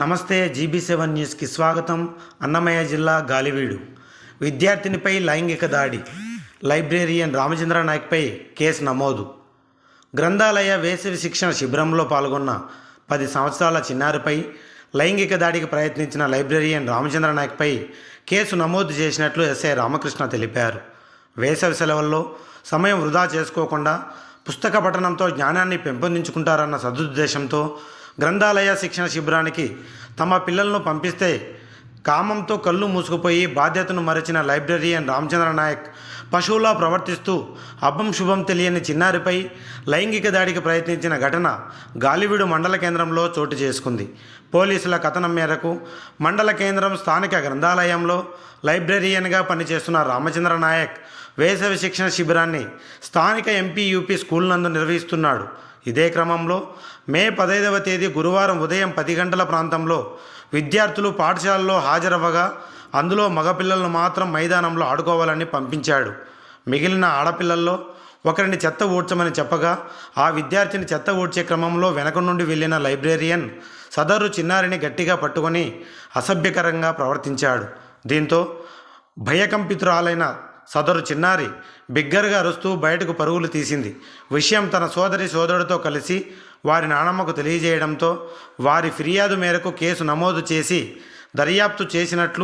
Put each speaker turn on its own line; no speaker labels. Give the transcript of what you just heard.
నమస్తే GB seven న్యూస్కి స్వాగతం. అన్నమయ్య జిల్లా గాలివీడు. విద్యార్థినిపై లైంగిక దాడి. లైబ్రేరియన్ రామచంద్ర నాయక్పై కేసు నమోదు. గ్రంథాలయ వేసవి శిక్షణ శిబిరంలో పాల్గొన్న పది సంవత్సరాల చిన్నారిపై లైంగిక దాడికి ప్రయత్నించిన లైబ్రేరియన్ రామచంద్ర నాయక్పై కేసు నమోదు చేసినట్లు ఎస్ఐ రామకృష్ణ తెలిపారు. వేసవి సెలవుల్లో సమయం వృధా చేసుకోకుండా పుస్తక పఠనంతో జ్ఞానాన్ని పెంపొందించుకుంటారన్న సదుద్దేశంతో గ్రంథాలయ శిక్షణ శిబిరానికి తమ పిల్లలను పంపిస్తే కామంతో కళ్ళు మూసుకుపోయి బాధ్యతను మరచిన లైబ్రరీయన్ రామచంద్ర నాయక్ పశువులా ప్రవర్తిస్తూ అబ్బం శుభం తెలియని చిన్నారిపై లైంగిక దాడికి ప్రయత్నించిన ఘటన గాలివీడు మండల కేంద్రంలో చోటు చేసుకుంది. పోలీసుల కథనం మేరకు మండల కేంద్రం స్థానిక గ్రంథాలయంలో లైబ్రరీయన్గా పనిచేస్తున్న రామచంద్ర నాయక్ వేసవి శిక్షణ శిబిరాన్ని స్థానిక ఎంపీ యూపీ స్కూల్ నందు నిర్వహిస్తున్నాడు. ఇదే క్రమంలో మే పదైదవ తేదీ గురువారం ఉదయం పది గంటల ప్రాంతంలో విద్యార్థులు పాఠశాలలో హాజరవ్వగా అందులో మగపిల్లలను మాత్రం మైదానంలో ఆడుకోవాలని పంపించాడు. మిగిలిన ఆడపిల్లల్లో ఒకరిని చెత్త ఊడ్చమని చెప్పగా ఆ విద్యార్థిని చెత్త ఊడ్చే క్రమంలో వెనక నుండి వెళ్ళిన లైబ్రేరియన్ సదరు చిన్నారిని గట్టిగా పట్టుకొని అసభ్యకరంగా ప్రవర్తించాడు. దీంతో భయకంపితురాలైన సదరు చిన్నారి బిగ్గరగా అరుస్తూ బయటకు పరుగులు తీసింది. విషయం తన సోదరి సోదరుడితో కలిసి వారి నానమ్మకు తెలియజేయడంతో వారి ఫిర్యాదు మేరకు కేసు నమోదు చేసి దర్యాప్తు చేసినట్లు